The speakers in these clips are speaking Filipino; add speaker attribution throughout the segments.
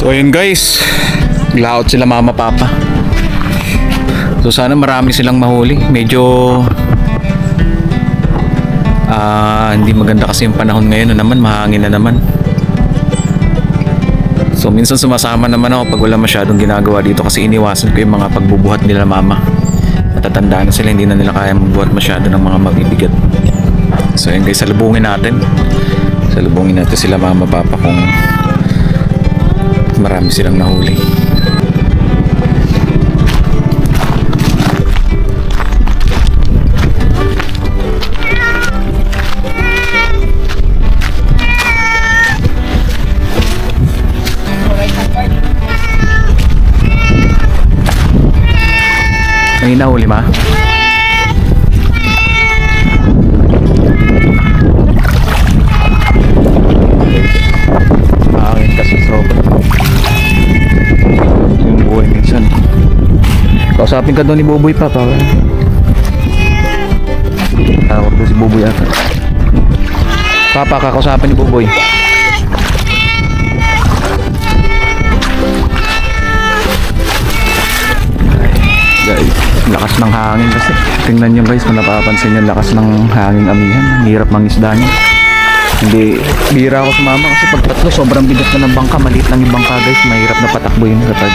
Speaker 1: So ayun guys, laot sila mama papa. So sana marami silang mahuli. Medyo ah hindi maganda kasi yung panahon ngayon na naman, mahangin na naman. So minsan sumasama naman ako pag wala masyadong ginagawa dito kasi iniwasan ko yung mga pagbubuhat nila mama. Matatanda na sila, hindi na nila kaya magbuhat masyado ng mga mabibigat. So yun guys, salubungin natin. Salubungin natin sila mama papa kung marami silang nahuli. May nahuli ma? Kausapin ka daw ni Buboy pa pa. Tawag daw si Buboy ata. Papa, kakausapin ni Buboy. Guys, lakas ng hangin kasi. Tingnan nyo guys, kung napapansin nyo, lakas ng hangin amihan. Hirap mangisda niya. Hindi, bira ako sumama kasi pag tatlo, sobrang bigat na ng bangka. Maliit lang yung bangka guys, mahirap na patakbo yun kapag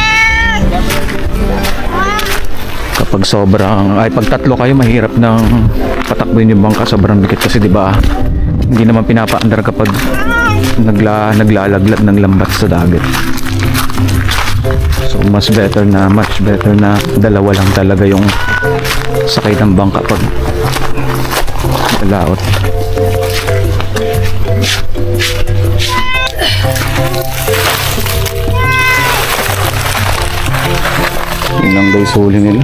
Speaker 1: kapag sobrang, ay pag tatlo kayo, mahirap nang patakbuhin yung bangka. Sobrang bigat kasi di ba hindi naman pinapaandar kapag nagla, naglalaglag ng lambat sa dagat. So mas better na, much better na dalawa lang talaga yung sakay ng bangka pag malaot. Guys huli nila.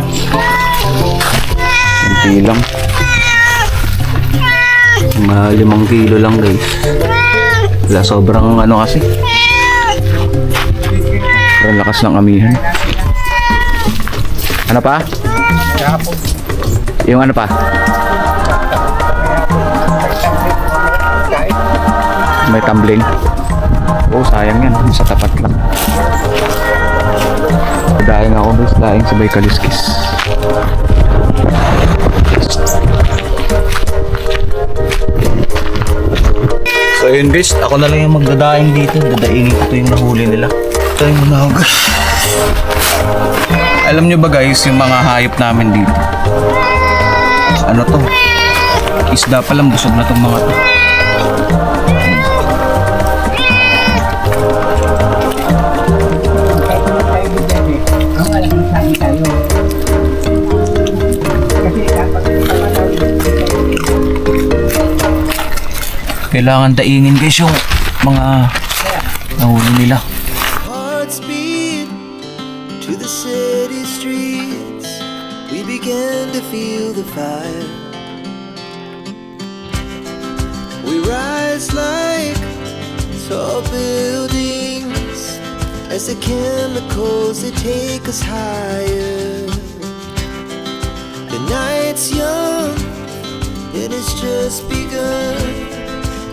Speaker 1: Kunti lang. Mga limang kilo lang guys. Wala sobrang ano kasi. Sobrang lakas ng amihan. Ano pa? Yung ano pa? May tumbling. Oh, sayang yan. Sa tapat lang. Daing ako guys, daing sabay kaliskis. So ayun guys, ako na lang yung magdadaing dito. Dadaingin ko to yung nahuli nila. Tayo muna ako guys. Alam nyo ba guys, yung mga hayop namin dito? Ano to? Isda pa lang, busog na tong mga to. Kailangan daingin guys yung mga nahuli nila.
Speaker 2: to the city streets. We began to feel the fire. We rise like tall buildings as the chemicals they take us higher. The night's young and it's just begun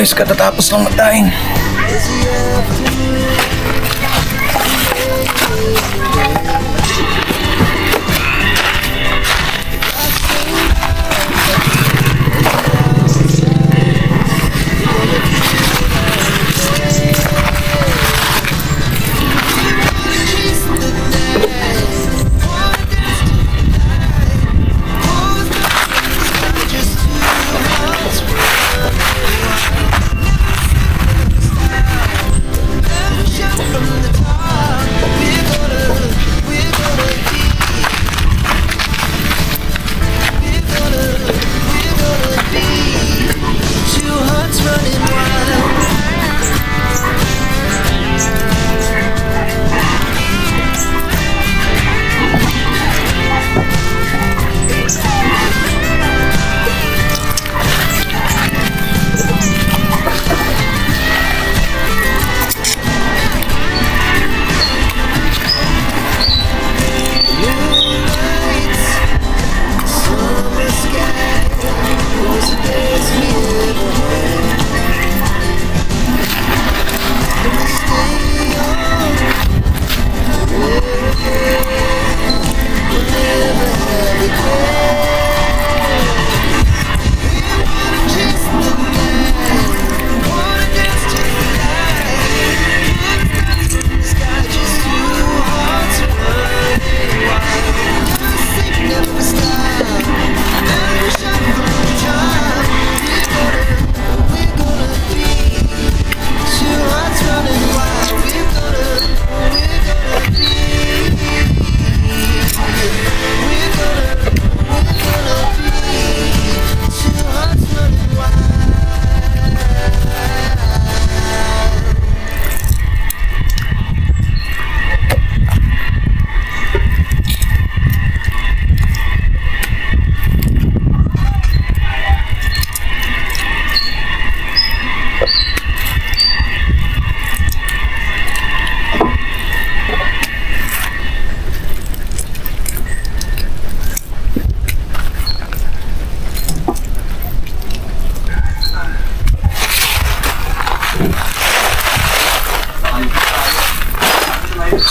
Speaker 1: Guys, katatapos lang magdaing.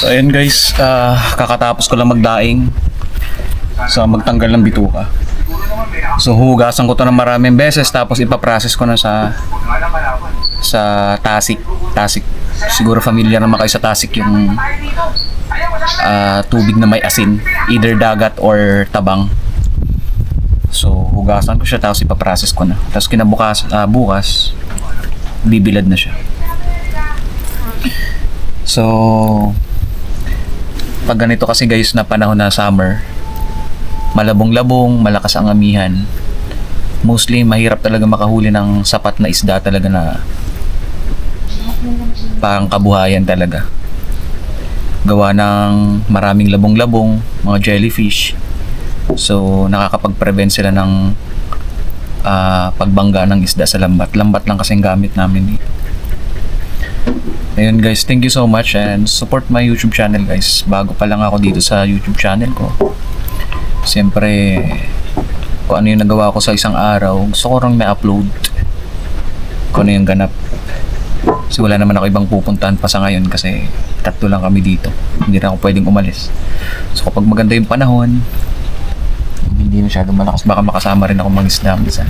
Speaker 1: So ayun guys, ah, kakatapos ko lang magdaing sa magtanggal ng bituka. So hugasan ko to ng maraming beses tapos ipaprocess ko na sa sa tasik. Tasik. Siguro familiar naman kayo sa tasik yung ah, tubig na may asin, either dagat or tabang. So hugasan ko siya tapos ipaprocess ko na. Tapos kinabukas ah, bukas bibilad na siya. So pag ganito kasi guys na panahon na summer, malabong-labong, malakas ang amihan. Mostly mahirap talaga makahuli ng sapat na isda talaga na pang kabuhayan talaga. Gawa ng maraming labong-labong, mga jellyfish. So nakakapag-prevent sila ng ah, pagbangga ng isda sa lambat. Lambat lang kasi ang gamit namin dito. Ayun guys, thank you so much and support my YouTube channel guys. Bago pa lang ako dito sa YouTube channel ko. Siyempre, kung ano yung nagawa ko sa isang araw, gusto ko rin may upload. Kung ano yung ganap. Kasi wala naman ako ibang pupuntahan pa sa ngayon kasi tatlo lang kami dito. Hindi na ako pwedeng umalis. So kapag maganda yung panahon, hindi masyadong malakas, baka makasama rin ako mangisda minsan.